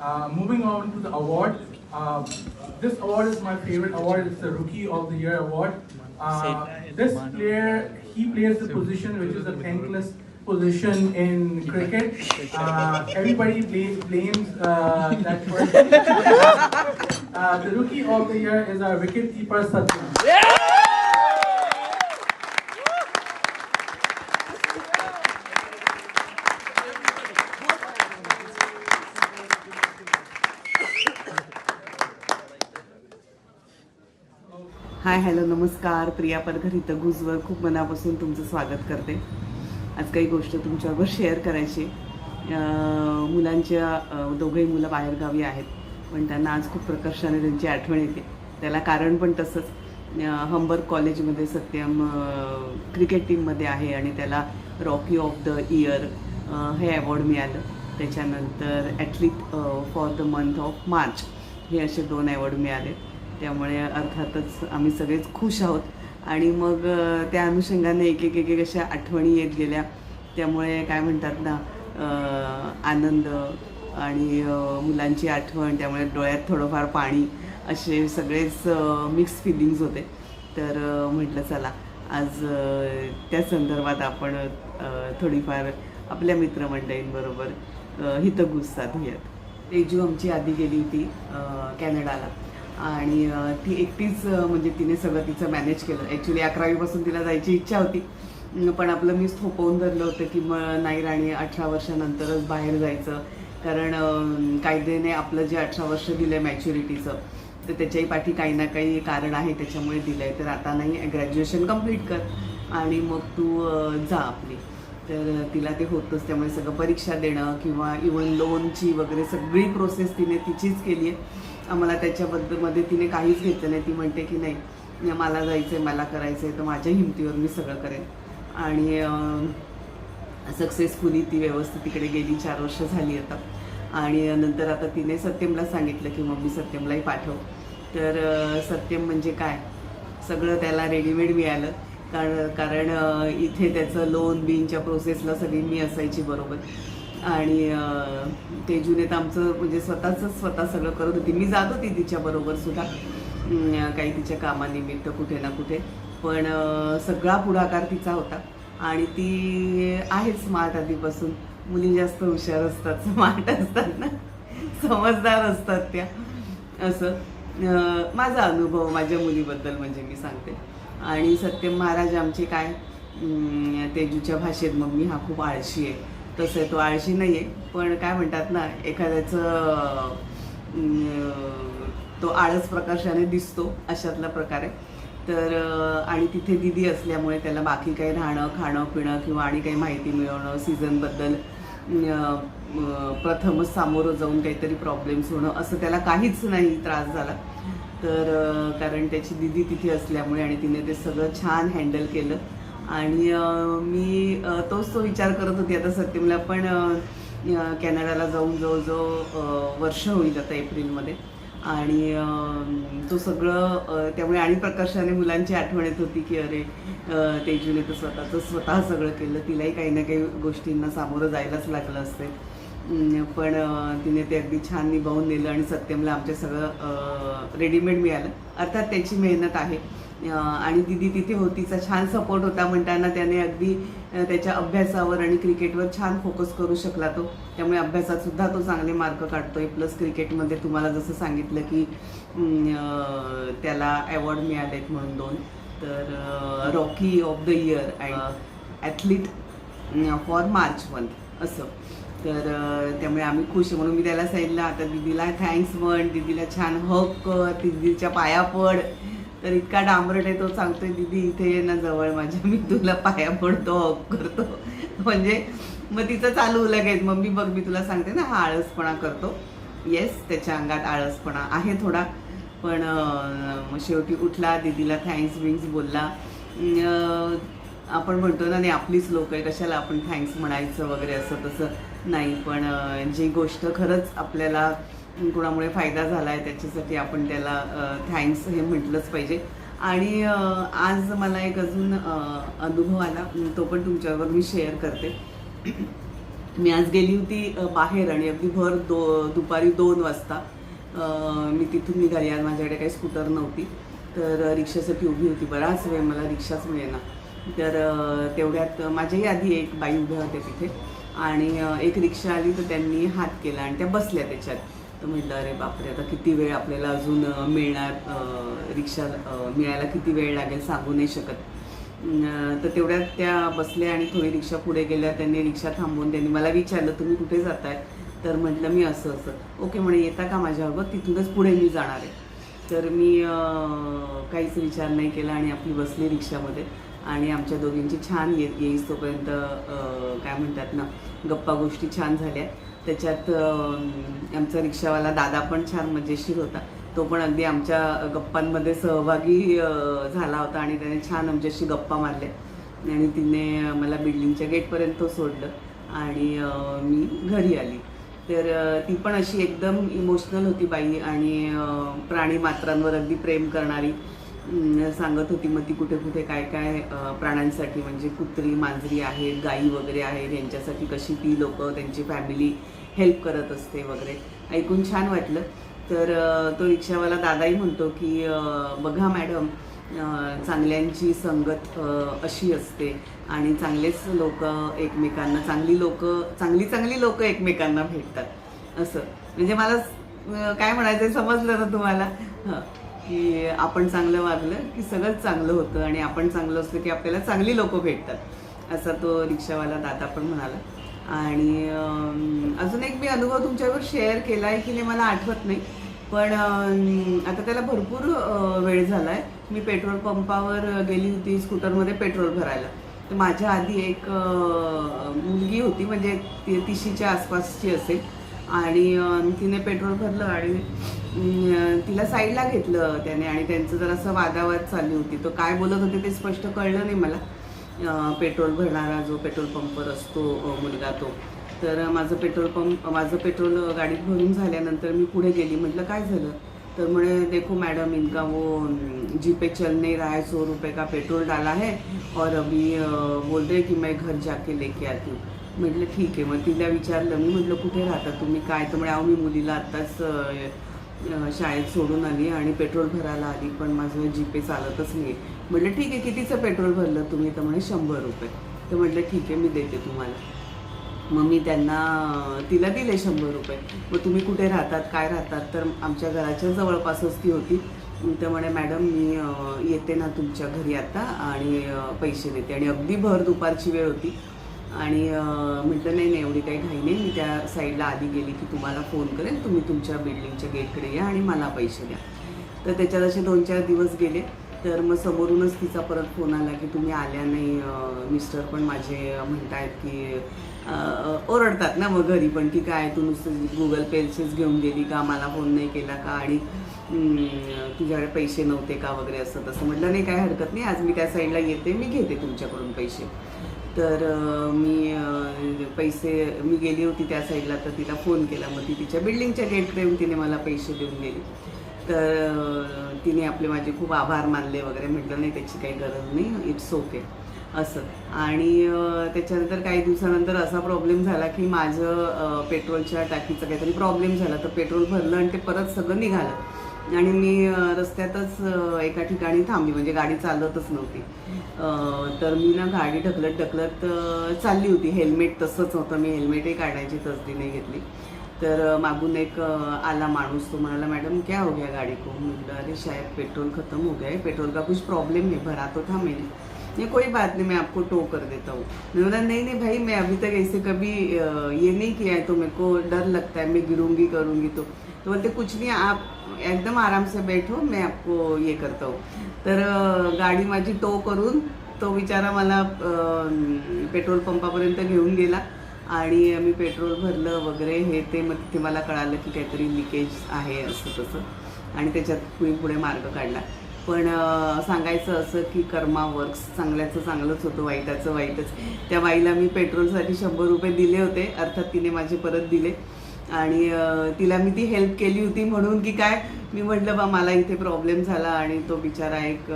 Uh, moving on to the award. Uh, this award is my favorite award. It's the Rookie of the Year award. Uh, this player, he plays the position which is a thankless position in cricket. Uh, everybody bla- blames uh, that person. uh, the Rookie of the Year is our wicketkeeper Satyam. Hi hello नमस्कार. प्रिया परघर इथं गुजवर खूप मनापासून तुमचं स्वागत करते. आज काही गोष्ट तुमच्याबरोबर शेअर करायची. मुलांच्या दोघंही मुलं बाहेरगावी आहेत. पण त्यांना आज खूप प्रकर्षाने त्यांची आठवण येते. त्याला कारण पण तसंच. हंबर कॉलेजमध्ये सत्यम क्रिकेट टीममध्ये आहे आणि त्याला रॉकी ऑफ द इयर हे अवॉर्ड मिळालं. त्याच्यानंतर athlete for the month of March हे असे दोन अवॉर्ड मिळाले. त्यामुळे अर्थातच आम्ही सगळेच खुश आहोत. आणि मग त्या अनुषंगाने एक एक एक अशा आठवणी येत गेल्या. त्यामुळे काय म्हणतात ना आनंद आणि मुलांची आठवण त्यामुळे डोळ्यात थोडंफार पाणी असे सगळेच मिक्स फिलिंग्स होते. तर म्हटलं चला आज त्या संदर्भात आपण थोडीफार आपल्या मित्रमंडळींबरोबर हितगुज साधूयात तेजू आमची आधी गेली होती कॅनडाला. आणि ती एकटीच म्हणजे तिने सगळं तिचं मॅनेज केलं. ॲक्च्युली अकरावीपासून तिला जायची इच्छा होती. पण आपलं मीच थोपवून धरलं होतं की मग नाही राणी अठरा वर्षानंतरच बाहेर जायचं. कारण कायद्याने आपलं जे अठरा वर्ष दिलं आहे मॅच्युरिटीचं तर त्याच्याही पाठी काही ना काही कारण आहे त्याच्यामुळे दिलं आहे तर आता नाही ग्रॅज्युएशन कंप्लीट कर आणि मग तू जा आपली. तर तिला ते होतंच. त्यामुळे सगळं परीक्षा देणं किंवा इवन लोनची वगैरे सगळी प्रोसेस तिने तिचीच केली आहे आम्हाला त्याच्याबद्दलमध्ये तिने काहीच घेतलं नाही. ती म्हणते की नाही मला जायचं आहे मला करायचं आहे तर माझ्या हिमतीवर मी सगळं करेन. आणि सक्सेसफुली ती व्यवस्थित तिकडे गेली. चार वर्ष झाली आता. आणि नंतर आता तिने सत्यमला सांगितलं की मम्मी सत्यमलाही पाठव. तर सत्यम म्हणजे काय? सगळं त्याला रेडीमेड मिळालं. कारण कारण इथे त्याचं लोन बिनच्या प्रोसेसला सगळी मी असायची बरोबर. आणि तेजूने तर आमचं म्हणजे स्वतःच स्वतः सगळं करत होती. मी जात होती तिच्याबरोबर सुद्धा. काही तिच्या कामानिमित्त कुठे ना कुठे. पण सगळा पुढाकार तिचा होता. आणि ती आहे स्मार्ट आधीपासून. मुली जास्त हुशार असतात. स्मार्ट असतात ना. समजदार असतात त्या. असं. माझा अनुभव माझ्या मुलीबद्दल म्हणजे मी सांगते. आणि सत्यम महाराज आमचे काय? तेजूच्या भाषेत मम्मी हा खूप आळशी आहे. तसं आहे तो आळशी नाही आहे पण काय म्हणतात ना एखाद्याचं तो आळस प्रकाशाने दिसतो अशातला प्रकार आहे. तर आणि तिथे दिदी असल्यामुळे त्याला बाकी काही राहणं खाणं पिणं किंवा आणि काही माहिती मिळवणं सीझनबद्दल प्रथमच सामोरं जाऊन काहीतरी प्रॉब्लेम्स होणं असं त्याला काहीच नाही त्रास झाला. तर कारण त्याची दिदी तिथे असल्यामुळे आणि तिने ते सगळं छान हँडल केलं. आणि मी तोच तो विचार करत होती आता सत्यमला पण कॅनडाला जाऊन जवळजवळ वर्ष होईल आता एप्रिलमध्ये. आणि तो सगळं त्यामुळे आणि प्रकर्षाने मुलांची आठवण येत होती की अरे तेजूने तर स्वतःचं स्वतः सगळं केलं. तिलाही काही ना काही गोष्टींना सामोरं जायलाच लागलं असते. पण तिने ते अगदी छान निभावून नेलं आणि सत्यमला आमच्या सगळं रेडीमेड मिळालं. अर्थात त्याची मेहनत आहे. आणि दिदी तिथे होतीचा छान सपोर्ट होता म्हणताना त्याने अगदी त्याच्या अभ्यासावर आणि क्रिकेटवर छान फोकस करू शकला तो. त्यामुळे अभ्यासात सुद्धा तो चांगले मार्क काढतोय. प्लस क्रिकेटमध्ये तुम्हाला जसं सांगितलं की त्याला अवॉर्ड मिळालेत म्हणून दोन. तर rookie of the year and athlete for March month असं. तर त्यामुळे आम्ही खुश आहे. म्हणून मी त्याला सांगितलं आता दिदीला थँक्स म्हण. दिदीला छान हक कर. दिदीच्या पाया पड. तर इतका डांबरट आहे तो सांगतोय दिदी इथे ये ना जवळ माझ्या मी तुला पाया पडतो हॉक करतो. म्हणजे मग तिचं चालू लगेच मम्मी बघ मी तुला सांगते ना हा आळसपणा करतो. येस त्याच्या अंगात आळसपणा आहे थोडा पण शेवटी उठला दिदीला थँक्स विंग्स बोलला. आपण म्हणतो ना नाही आपलीच लोक आहे कशाला आपण थँक्स म्हणायचं वगैरे असं तसं नाही पण जी गोष्ट खरंच आपल्याला कुणामुळे फायदा झाला आहे त्याच्यासाठी आपण त्याला थँक्स हे म्हटलंच पाहिजे. आणि आज मला एक अजून अनुभव आला. तो पण तुमच्याबरोबर मी शेअर करते. मी आज गेली होती बाहेर आणि अगदी भर दो दुपारी दोन वाजता. मी तिथून निघाली. आज माझ्याकडे काही स्कूटर नव्हती. तर रिक्षासाठी उभी होती. बराच वेळ मला रिक्षाच मिळेना. तर तेवढ्यात माझ्याही आधी एक बाई उभ्या होत्या तिथे. आणि एक रिक्षा आली तर त्यांनी हात केला आणि त्या बसल्या त्याच्यात. तर म्हटलं अरे बापरे आता किती वेळ आपल्याला अजून मिळणार रिक्षा मिळायला किती वेळ लागेल सांगू नाही शकत. तर तेवढ्यात त्या बसल्या आणि थोडी रिक्षा पुढे गेल्या. त्यांनी रिक्षा थांबवून त्यांनी मला विचारलं तुम्ही कुठे जाताय? तर म्हटलं मी असं असं. ओके म्हणे येता का माझ्याबरोबर? तिथूनच पुढे मी जाणार आहे. तर मी काहीच विचार नाही केला आणि आपली बसली रिक्षामध्ये. आणि आमच्या दोघींची छान ये येईस तोपर्यंत काय म्हणतात ना गप्पा गोष्टी छान झाल्या. त्याच्यात आमचा रिक्षावाला दादा पण छान मजेशीर होता. तो पण अगदी आमच्या गप्पांमध्ये सहभागी झाला होता आणि त्याने छान आमच्याशी गप्पा मारल्या. आणि तिने मला बिल्डिंगच्या गेटपर्यंत सोडलं आणि मी घरी आली. तर ती पण अशी एकदम इमोशनल होती बाई आणि प्राणी मात्रांवर अगदी प्रेम करणारी. सांगत होती मग ती कुठे कुठे काय काय प्राण्यांसाठी म्हणजे कुत्री मांजरी आहेत गाई वगैरे आहेत यांच्यासाठी कशी ती लोक त्यांची फॅमिली हेल्प करत असते वगैरे. ऐकून छान वाटलं. तर तो रिक्षावाला दादाही म्हणतो की बघा मॅडम चांगल्यांची संगत अशी असते आणि चांगलेच लोक एकमेकांना चांगली लोक चांगली चांगली लोक एकमेकांना भेटतात. असं. म्हणजे मला काय म्हणायचं समजलं ना तुम्हाला? हं, की आपण चांगलं वागलं की सगळंच चांगलं होतं आणि आपण चांगलं असलं की आपल्याला चांगली लोक भेटतात. असा तो रिक्षावाला दादा पण म्हणाला. आणि अजून एक मी अनुभव तुमच्यावर शेअर केला आहे की नाही मला आठवत नाही. पण आता त्याला भरपूर वेळ झाला आहे मी पेट्रोल पंपावर गेली होती स्कूटरमध्ये पेट्रोल भरायला. तर माझ्या आधी एक मुलगी होती म्हणजे ती तिशीच्या आसपासची असेल. आणि तिने पेट्रोल भरलं आणि तिला साईडला घेतलं त्याने आणि त्यांचं जरासं वादावाद चालली होती. तो काय बोलत होते ते स्पष्ट कळलं नाही मला. पेट्रोल भरणारा जो पेट्रोल पंपवर असतो मुलगा तो. तर माझं पेट्रोल पंप माझं पेट्रोल गाडीत भरून झाल्यानंतर मी पुढे गेली. म्हटलं काय झालं? तर म्हणे देखो मैडम इनका वो जीपे जी पे चल नहीं रहा है सौ रुपये का पेट्रोल डाला है और अभी बोलते बोल रहे मैं घर जाके लेके आती हूँ. म्हटलं ठीक आहे मग तिला विचारलं मी म्हटलं कुठे राहता तुम्ही? काय? तर म्हणे अहो मी मुलीला आत्ताच शाळेत सोडून आली आणि पेट्रोल भरायला आली पण माझं जीपे चालतच नाही म्हटलं ठीक आहे कितीचं पेट्रोल भरलं तुम्ही? तर म्हणे शंभर रुपये. तर म्हटलं ठीक आहे मी देते तुम्हाला. मग मी त्यांना तिला दिले शंभर रुपये. मग तुम्ही कुठे राहतात? काय राहतात? तर आमच्या घराच्या जवळपासच ती होती. तर म्हणे मॅडम मी येते ना तुमच्या घरी आता आणि पैसे देते. आणि अगदी भर दुपारची वेळ होती. आणि म्हटलं नाही नाही एवढी काही घाई नाही. मी त्या साईडला आधी गेली की तुम्हाला फोन करेन. तुम्ही तुमच्या बिल्डिंगच्या गेटकडे या आणि मला पैसे द्या. तर त्याच्यात असे दोन चार दिवस गेले. तर मग समोरूनच तिचा परत फोन आला की तुम्ही आल्या नाही. मिस्टर पण माझे म्हणतायत की ओरडतात ना मग घरी पण की काय तू नुसतं गुगल पेचेच घेऊन गेली का? मला फोन नाही केला का? आणि तुझ्याकडे पैसे नव्हते का? वगैरे असं तसं. म्हटलं नाही काय हरकत नाही. आज मी त्या साईडला येते. मी घेते तुमच्याकडून पैसे. तर मी पैसे मी गेली होती त्या साईडला तर तिला फोन केला. मग ती तिच्या बिल्डिंगच्या गेटकडे येऊन तिने मला पैसे देऊन गेली. तर तिने आपले माझे खूप आभार मानले वगैरे. म्हटलं नाही त्याची काही गरज नाही. इट्स ओके असं. आणि त्याच्यानंतर काही दिवसानंतर असा प्रॉब्लेम झाला की माझं पेट्रोलच्या टाकीचा काहीतरी प्रॉब्लेम झाला. तर पेट्रोल भरलं आणि ते परत सगळं निघालं. आणि मी रस्त्यातच एका ठिकाणी थांबली. म्हणजे गाडी चालतच नव्हती. तर मी ना गाडी ढकलत ढकलत चालली होती. हेल्मेट तसंच होतं. मी हेल्मेटही काढायची तसदी नाही घेतली. तर मागून एक आला माणूस. तो म्हणाला मॅडम क्या हो गया गाड़ी को? म्हटलं अरे शायद पेट्रोल खत्म हो गया है. पेट्रोल का कुछ प्रॉब्लम नहीं भरा तो था मैंने ये कोई बात नहीं मैं आपको टो कर देता हूँ. मैंने बोला नहीं नहीं भाई मैं अभी तक ऐसे कभी ये नहीं किया है तो मेरे को डर लगता है. मैं गिरूंगी करूंगी तो. तो बोलते कुछ नहीं आप एकदम आराम से बैठो मैं आपको ये करता हूँ. तर गाडी माझी टो करून तो बिचारा मला पेट्रोल पंपापर्यंत घेऊन गेला आणि मी पेट्रोल भरलं वगैरे हे ते मग तिथे मला कळालं की काहीतरी लिकेज आहे असं तसं आणि त्याच्यात मी पुढे मार्ग काढला. पण सांगायचं असं की कर्मा वर्क्स चांगल्याचं चांगलंच होतं वाईटाचं वाईटच. त्या बाईला मी पेट्रोलसाठी शंभर रुपये दिले होते अर्थात तिने माझे परत दिले. आणि तिला मी ती हेल्प केली होती म्हणून की काय मी म्हटलं बा मला इथे प्रॉब्लेम झाला आणि तो बिचारा एक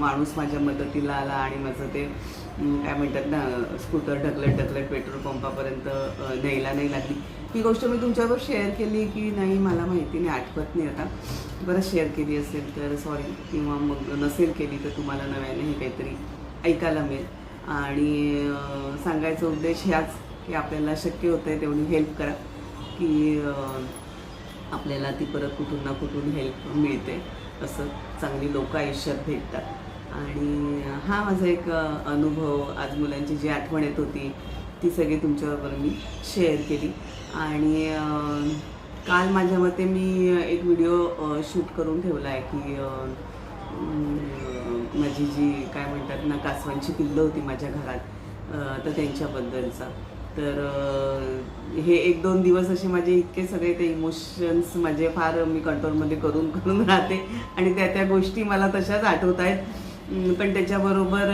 माणूस माझ्या मदतीला आला आणि माझं ते काय म्हणतात ना स्कूटर ढकलत ढकलत पेट्रोल पंपापर्यंत न्यायला नाही लागली. ही गोष्ट मी तुमच्याबरोबर शेअर केली की नाही मला माहिती नाही आठवत नाही आता. बरं शेअर केली असेल तर सॉरी किंवा मग नसेल केली तर तुम्हाला नव्याने हे काहीतरी ऐकायला मिळेल. आणि सांगायचा उद्देश ह्याच की आपल्याला शक्य होतं आहे तेवढी हेल्प करा. की आपल्याला ती परत कुठून ना कुठून हेल्प मिळते. असं चांगली लोक आयुष्यात भेटतात. आणि हा माझा एक अनुभव आज मुलांची जी आठवण येत होती ती सगळी तुमच्याबरोबर मी शेअर केली. आणि काल माझ्या मते मी एक व्हिडिओ शूट करून ठेवला आहे की माझी जी काय म्हणतात ना कासवांची पिल्लं होती माझ्या घरात तर त्यांच्याबद्दलचा. तर हे एक दोन दिवस असे माझे इतके सगळे ते इमोशन्स माझे फार मी कंट्रोलमध्ये करून करून राहते. आणि त्या त्या गोष्टी मला तशाच आठवत आहेत. पण त्याच्याबरोबर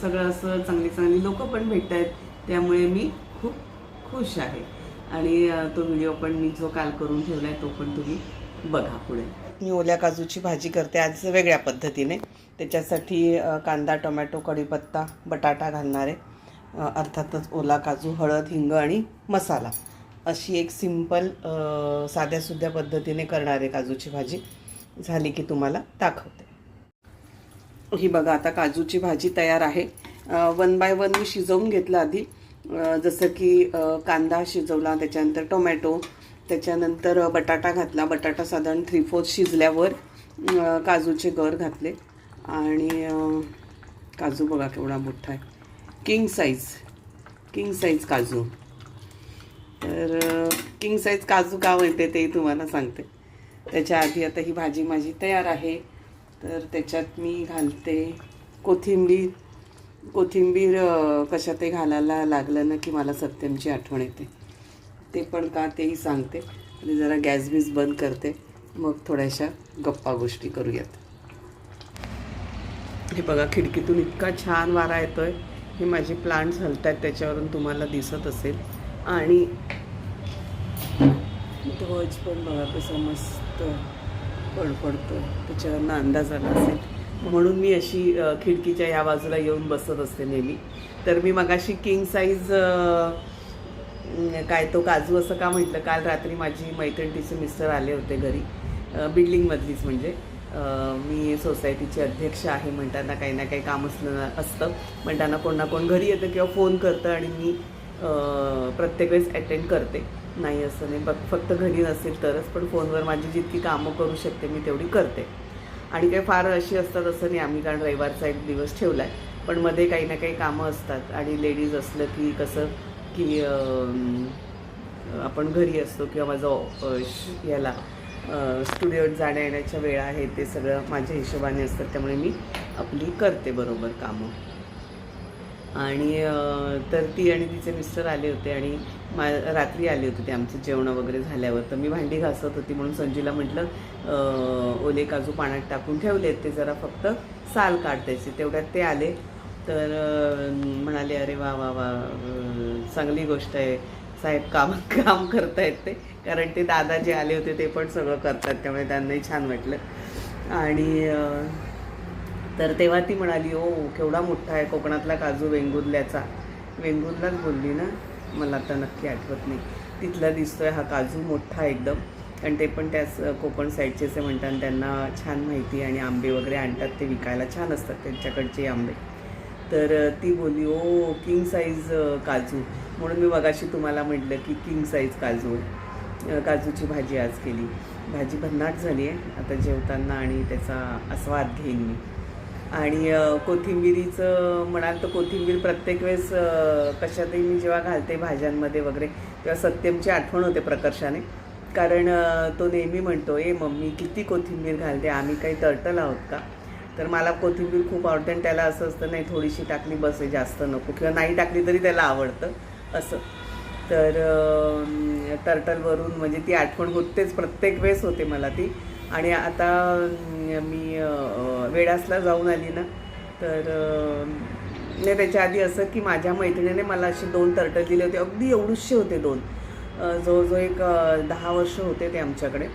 सगळं असं चांगली चांगली लोकं पण भेटत आहेत. त्यामुळे मी खूप खुश आहे. आणि तो व्हिडिओ पण मी जो काल करून ठेवला आहे तो पण तुम्ही बघा पुढे. मी ओल्या काजूची भाजी करते आज वेगळ्या पद्धतीने. त्याच्यासाठी कांदा टोमॅटो कढीपत्ता बटाटा घालणार आहे. अर्थातच ओला काजू हळद हिंग आणि मसाला अशी एक सिंपल साध्यासुध्या पद्धतीने करणार आहे काजूची भाजी झाली की तुम्हाला दाखवते. ही बघा आता काजूची भाजी तयार आहे. वन बाय वन मी शिजवून घेतलं आधी. जसं की कांदा शिजवला त्याच्यानंतर टोमॅटो त्याच्यानंतर बटाटा घातला. बटाटा साधारण थ्री फोर्थ शिजल्यावर काजूचे गर घातले. आणि काजू बघा केवढा मोठा आहे. किंग साईज किंग साईज काजू. तर किंग साईज काजू का म्हणते ते तुम्हाला सांगते. त्याच्या आधी आता ही भाजी माझी तयार आहे. तर त्याच्यात मी घालते कोथिंबीर. कोथिंबीर कशा ते घालायला लागलं ना की मला सत्यमची आठवण येते. ते पण का तेही सांगते. आणि जरा गॅस बीज बंद करते. मग थोड्याशा गप्पा गोष्टी करूयात. हे बघा खिडकीतून इतका छान वारा येतो आहे हे माझे प्लांट्स हलत आहेत त्याच्यावरून तुम्हाला दिसत असेल. आणि ध्वज पण बघा कसं मस्त पडपडतो त्याच्यावरनं अंदाज आला असेल. म्हणून मी अशी खिडकीच्या ह्या बाजूला येऊन बसत असते नेहमी. तर मी मगाशी किंग साईज काय तो काजू असं का म्हटलं? काल रात्री माझी मैत्रिणीचे मिस्टर आले होते घरी बिल्डिंगमधलीच म्हणजे. मी सोसायटीची अध्यक्ष आहे म्हणताना काही ना काही काम असलं असतं. म्हणताना कोण ना कोण घरी येतं किंवा फोन करतं आणि मी प्रत्येक वेळेस अटेंड करते. नाही असं नाही. बघ फक्त घरी नसेल तरच पण फोनवर माझी जितकी कामं करू शकते मी तेवढी करते. आणि काही फार अशी असतात असं नाही. आम्ही कारण रविवारचा एक दिवस ठेवला आहे पण मध्ये काही ना काही कामं असतात. आणि लेडीज असलं की कसं की आपण घरी असतो किंवा माझं याला स्टुडिओत जाण्या येण्याच्या वेळा आहे ते सगळं माझ्या हिशोबाने असतात त्यामुळे मी आपली करते बरोबर कामं. आणि तर ती आणि तिचे मिस्टर आले होते आणि मा रात्री आले होते ते आमचं जेवणं वगैरे झाल्यावर. तर मी भांडी घासत होती म्हणून संजीला म्हटलं ओले काजू पाण्यात टाकून ठेवलेत ते जरा फक्त साल काढतायचे. तेवढ्यात ते आले. तर म्हणाले अरे वा वा वा चांगली गोष्ट आहे. साहेब काम काम करतायत ते. कारण ते दादा जे आले होते ते पण सगळं करतात त्यामुळे त्यांनाही छान वाटलं. आणि तर तेव्हा ती म्हणाली ओ केवढा मोठा आहे कोकणातला काजू वेंगुर्ल्याचा. वेंगुर्लाच बोलली ना मला आता नक्की आठवत नाही. तिथला दिसतोय हा काजू मोठा एकदम. कारण ते पण त्याच कोकण साईडचेच असे म्हणतात त्यांना छान माहिती आणि आंबे वगैरे आणतात ते विकायला छान असतात त्यांच्याकडचे आंबे. तर ती बोलली ओ किंग साईज काजू. म्हणून मी मगाशी तुम्हाला म्हटलं की किंग साईज काजू काजूची भाजी आज केली. भाजी भन्नाट झाली आहे. आता जेवताना आणि त्याचा आस्वाद घेईन मी. आणि कोथिंबिरीचं म्हणाल तर कोथिंबीर प्रत्येक वेळेस कशातही मी जेव्हा घालते भाज्यांमध्ये वगैरे तेव्हा सत्यमची आठवण होते प्रकर्षाने. कारण तो नेहमी म्हणतो ए मम्मी किती कोथिंबीर घालते? आम्ही काही तळटल आहोत का? तर मला कोथिंबीर खूप आवडते आणि त्याला असं असतं नाही थोडीशी टाकली बस आहे जास्त नको. किंवा नाही टाकली तरी त्याला आवडतं. असं. तर टर्टलवरून म्हणजे ती आठवण होतेच प्रत्येक वेळेस होते मला ती. आणि आता मी वेडासला जाऊन आली ना तर नाही त्याच्या आधी असं की माझ्या मैत्रिणीने मला असे दोन टर्टल दिले होते. अगदी एवढूशे होते दोन. जवळजवळ एक दहा वर्ष होते ते आमच्याकडे.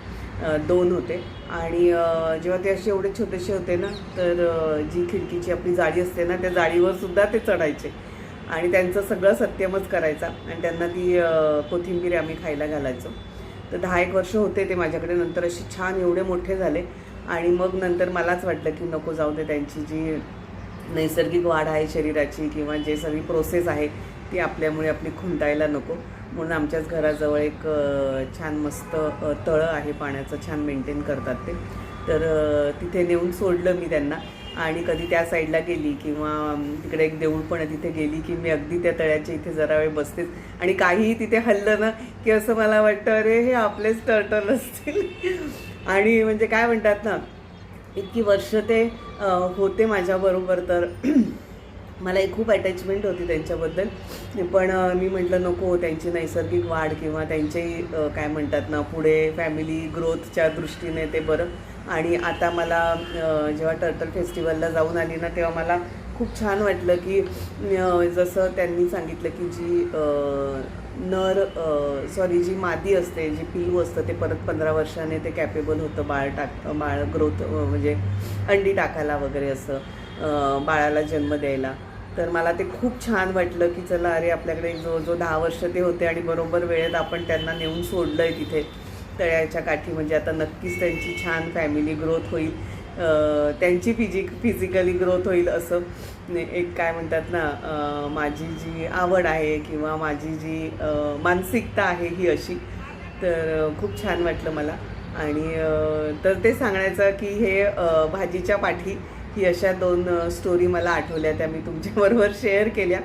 दोन होते. आणि जेव्हा ते असे एवढे छोटेसे होते ना तर जी खिडकीची आपली जाळी असते ना त्या जाळीवर सुद्धा ते चढायचे. आणि त्यांचं सगळं सत्यमच करायचा. आणि त्यांना ती कोथिंबीर आम्ही खायला घालायचो. तर दहा एक वर्ष होते ते माझ्याकडे. नंतर असे छान एवढे मोठे झाले. आणि मग नंतर मलाच वाटलं की नको जाऊ दे त्यांची जी नैसर्गिक वाढ आहे शरीराची किंवा जे सगळी प्रोसेस आहे ती आपल्यामुळे आपली खुंटायला नको. म्हणून आमच्याच घराजवळ एक छान मस्त तळं आहे पाण्याचं. छान मेंटेन करतात ते. तर तिथे नेऊन सोडलं मी त्यांना. आणि कधी त्या साईडला गेली किंवा तिकडे एक देऊळ पण आहे तिथे गेली की मी अगदी त्या तळ्याच्या इथे जरा वेळ बसतेच. आणि काहीही तिथे हल्लं ना की असं मला वाटतं अरे हे आपलेच टर्टल असतील. आणि म्हणजे काय म्हणतात ना इतकी वर्ष ते होते माझ्याबरोबर तर मला एक खूप अटॅचमेंट होती त्यांच्याबद्दल. पण मी म्हटलं नको त्यांची नैसर्गिक वाढ किंवा त्यांचे काय म्हणतात ना पुढे फॅमिली ग्रोथच्या दृष्टीने ते बरं. आणि आता मला जेव्हा टर्टल फेस्टिवलला जाऊन आली ना तेव्हा मला खूप छान वाटलं की जसं त्यांनी सांगितलं की जी नर सॉरी जी मादी असते जी पिलू असतं ते परत पंधरा वर्षाने ते कॅपेबल होतं बाळ टाक बाळ ग्रोथ म्हणजे अंडी टाकायला वगैरे असं. बाळाला जन्म द्यायला. तर मला ते खूप छान वाटलं की चला अरे आपल्याकडे जो जो दहा वर्ष ते होते आणि बरोबर वेळेत आपण त्यांना नेऊन सोडलं आहे तिथे तळ्याच्या काठी. म्हणजे आता नक्कीच त्यांची छान फॅमिली ग्रोथ होईल. त्यांची फिजिक फिजिकली ग्रोथ होईल असं. एक काय म्हणतात ना माझी जी आवड आहे किंवा माझी जी मानसिकता आहे ही अशी. तर खूप छान वाटलं मला. आणि तर ते सांगण्याचं की हे भाजीच्या पाठी ही अशा दोन स्टोरी मला आठवल्या त्या मी तुमच्याबरोबर शेअर केल्या.